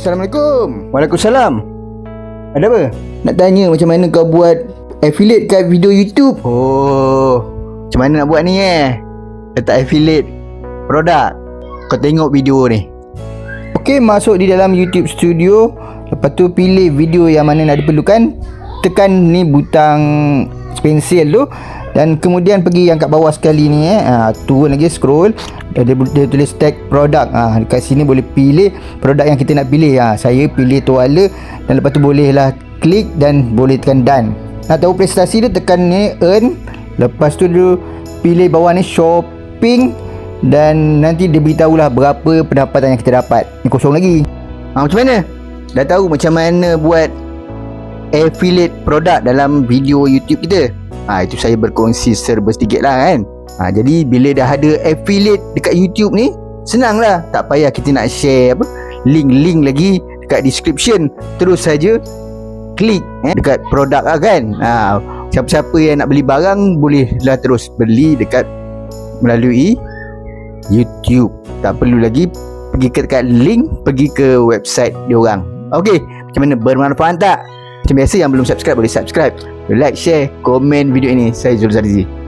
Assalamualaikum. Waalaikumsalam. Ada apa? Nak tanya macam mana kau buat affiliate kat video YouTube? Oh, macam mana nak buat ni eh? Letak affiliate produk. Kau tengok video ni. Okey, masuk di dalam YouTube Studio. Lepas tu pilih video yang mana nak diperlukan. Tekan ni butang pensil tu dan kemudian pergi yang kat bawah sekali ni eh. Ha, turun lagi scroll. Dia, dia, dia tulis tag produk. Ha, dekat sini boleh pilih produk yang kita nak pilih. Ha, saya pilih tuala dan lepas tu bolehlah klik dan boleh tekan done. Nak tahu prestasi tu tekan ni earn. Lepas tu dia pilih bawah ni shopping dan nanti dia beritahulah berapa pendapatan yang kita dapat. Ni kosong lagi. Ha, macam mana? Dah tahu macam mana buat affiliate produk dalam video YouTube kita? Ha, itu saya berkongsi serba sedikit lah kan. Ha, jadi bila dah ada affiliate dekat YouTube ni, senang lah. Tak payah kita nak share apa link-link lagi dekat description. Terus saja klik eh, dekat produk lah kan. Ha, siapa-siapa yang nak beli barang bolehlah terus beli dekat melalui YouTube. Tak perlu lagi pergi ke dekat link, pergi ke website diorang. Okey, macam mana bermanfaat tak? Macam biasa yang belum subscribe boleh subscribe. Like, share, komen video ini. Saya Zul Zarzi.